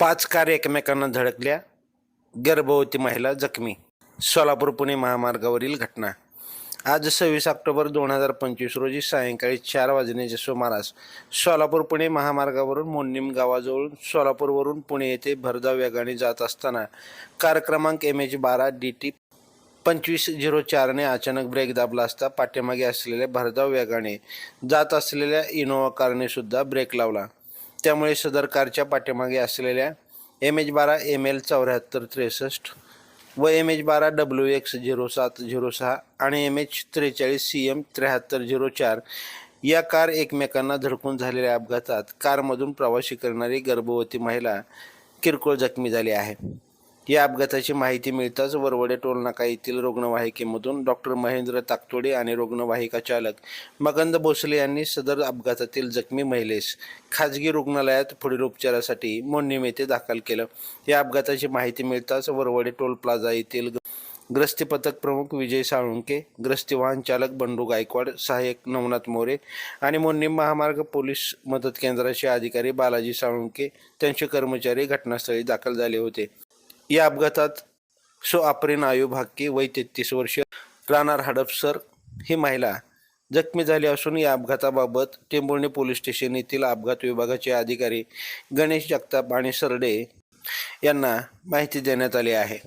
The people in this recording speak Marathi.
पाच कार एकमेकांना धडकल्या. गर्भवती महिला जखमी. सोलापूर पुणे महामार्गावरील घटना. आज सव्वीस ऑक्टोबर दोन हजार पंचवीस रोजी सायंकाळी चार वाजण्याच्या सुमारास सोलापूर पुणे महामार्गावरून मोन्नीम गावाजवळून सोलापूरवरून पुणे येथे भरधाव वेगाने जात असताना कार क्रमांक एम एच बारा डी टी पंचवीस झिरो चारने अचानक ब्रेक दाबला असता पाठीमागे असलेल्या भरधाव वेगाने जात असलेल्या इनोव्हा कारने सुद्धा ब्रेक लावला. त्यामुळे सदर कारच्या पाठीमागे असलेल्या एम एच बारा एम एल चौऱ्याहत्तर त्रेसष्ट व एम एच बारा डब्ल्यू एक्स झिरो सात झिरो सहा आणि एम एच त्रेचाळीस सी एम त्र्याहत्तर झिरो चार या कार एकमेकांना धडकून झालेल्या अपघातात कारमधून प्रवासी करणारी गर्भवती महिला किरकोळ जखमी झाली आहे. या अपघाताची माहिती मिळताच वरवडे टोलनाका येथील रुग्णवाहिकेमधून डॉक्टर महेंद्र ताकतोडे आणि रुग्णवाहिका चालक मकंद भोसले यांनी सदर अपघातातील जखमी महिलेस खाजगी रुग्णालयात पुढील उपचारासाठी मोन्नीम येथे दाखल केलं. या अपघाताची माहिती मिळताच वरवडे टोल प्लाझा येथील ग्रस्ती पथक प्रमुख विजय साळुंके ग्रस्ती वाहन चालक बंडू गायकवाड सहाय्यक नवनाथ मोरे आणि मोन्नीम महामार्ग पोलीस मदत केंद्राचे अधिकारी बालाजी साळुंके त्यांचे कर्मचारी घटनास्थळी दाखल झाले होते. या अपघातात सो आफरीन आयुब हक्की वय तेहतीस वर्ष राहणार हडपसर ही महिला जखमी झाली असून या अपघाताबाबत टेंबुर्णी पोलीस स्टेशन येथील अपघात विभागाचे अधिकारी गणेश जगताप आणि सरडे यांना माहिती देण्यात आली आहे.